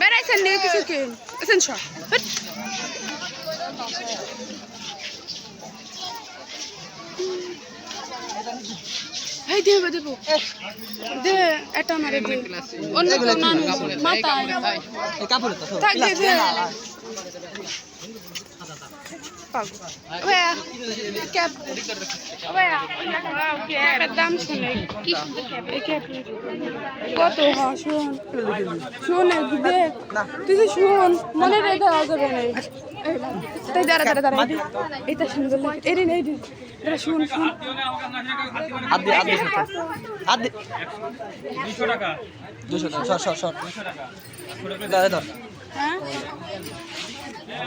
বেড়াইছেন নিয়ে কিছু কি আছেন সব এই দেবো দেবো দে এটা মারে দে অন্য কেউ না। মাথায় এই কাপড় তো থাক দে দে পাগল ক্যাপের দাম শুনে কত হ শুন শুন দেখ তুই শুন মনে রেখে যাবে না তাই দাঁড়া দাঁড়া দাঁড়া এইটা সুন্দর লাগে এই রে এই দাঁড়া শুন শুন আদি আদি আদি দুশো টাকা দুশো টাকা সর সর সর ধর ধর হ্যাঁ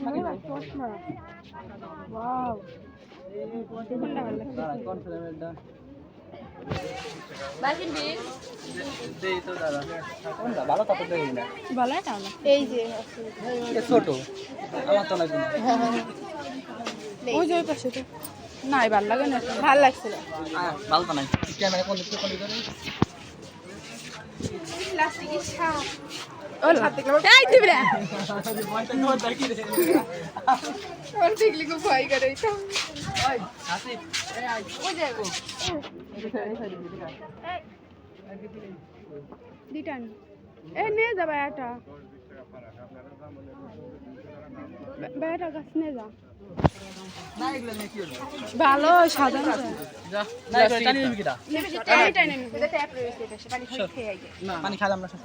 দেখ ওয়াও এই যে এটা ছোট নাই ভালো লাগে না ভালো লাগছে না ভালো তো দেখলি খুব ভয় করে এ নিয়ে যা গাছ নিয়ে যা ভালো পানি না সব